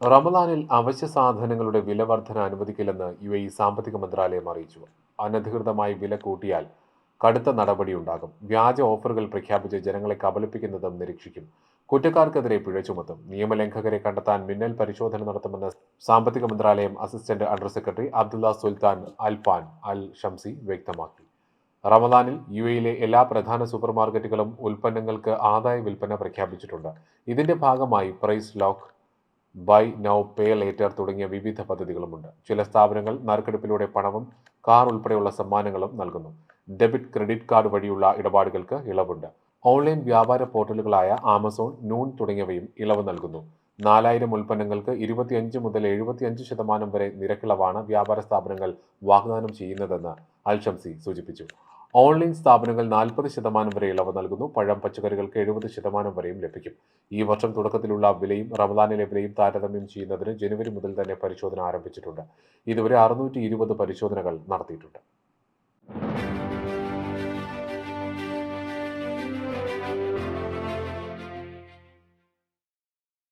റമദാനിൽ അവശ്യ സാധനങ്ങളുടെ വില വർധന അനുവദിക്കില്ലെന്ന് യു എ സാമ്പത്തിക മന്ത്രാലയം അറിയിച്ചു. അനധികൃതമായി വില കൂട്ടിയാൽ കടുത്ത നടപടിയുണ്ടാകും വ്യാജ ഓഫറുകൾ പ്രഖ്യാപിച്ച് ജനങ്ങളെ കബളിപ്പിക്കുന്നതും നിരീക്ഷിക്കും. കുറ്റക്കാർക്കെതിരെ പിഴ ചുമത്തും. നിയമലംഘകരെ കണ്ടെത്താൻ മിന്നൽ പരിശോധന നടത്തുമെന്ന് സാമ്പത്തിക മന്ത്രാലയം assistant under secretary Abdullah Sultan Alfan Al Shamsi വ്യക്തമാക്കി. റമദാനിൽ യു എയിലെ എല്ലാ പ്രധാന സൂപ്പർമാർക്കറ്റുകളും ഉൽപ്പന്നങ്ങൾക്ക് ആദായ വിൽപ്പന പ്രഖ്യാപിച്ചിട്ടുണ്ട്. ഇതിന്റെ ഭാഗമായി price lock buy now pay later തുടങ്ങിയ വിവിധ പദ്ധതികളുമുണ്ട്. ചില സ്ഥാപനങ്ങൾ നറുക്കെടുപ്പിലൂടെ പണവും കാർ ഉൾപ്പെടെയുള്ള സമ്മാനങ്ങളും നൽകുന്നു. ഡെബിറ്റ് ക്രെഡിറ്റ് കാർഡ് വഴിയുള്ള ഇടപാടുകൾക്ക് ഇളവുണ്ട്. ഓൺലൈൻ വ്യാപാര പോർട്ടലുകളായ ആമസോൺ നൂൺ തുടങ്ങിയവയും ഇളവ് നൽകുന്നു. നാലായിരം ഉൽപ്പന്നങ്ങൾക്ക് ഇരുപത്തിയഞ്ച് മുതൽ എഴുപത്തിയഞ്ച് ശതമാനം വരെ നിരക്കിളവാണ് വ്യാപാര സ്ഥാപനങ്ങൾ വാഗ്ദാനം ചെയ്യുന്നതെന്ന് അൽഷംസി സൂചിപ്പിച്ചു. ഓൺലൈൻ സ്ഥാപനങ്ങൾ നാൽപ്പത് ശതമാനം വരെ ഇളവ് നൽകുന്നു. പഴം പച്ചക്കറികൾക്ക് എഴുപത് ശതമാനം വരെയും ലഭിക്കും. ഈ വർഷം തുടക്കത്തിലുള്ള വിലയും റമദാനിലെ വിലയും താരതമ്യം ചെയ്യുന്നതിന് ജനുവരി മുതൽ തന്നെ പരിശോധന ആരംഭിച്ചിട്ടുണ്ട്. ഇതുവരെ അറുന്നൂറ്റി പരിശോധനകൾ നടത്തിയിട്ടുണ്ട്.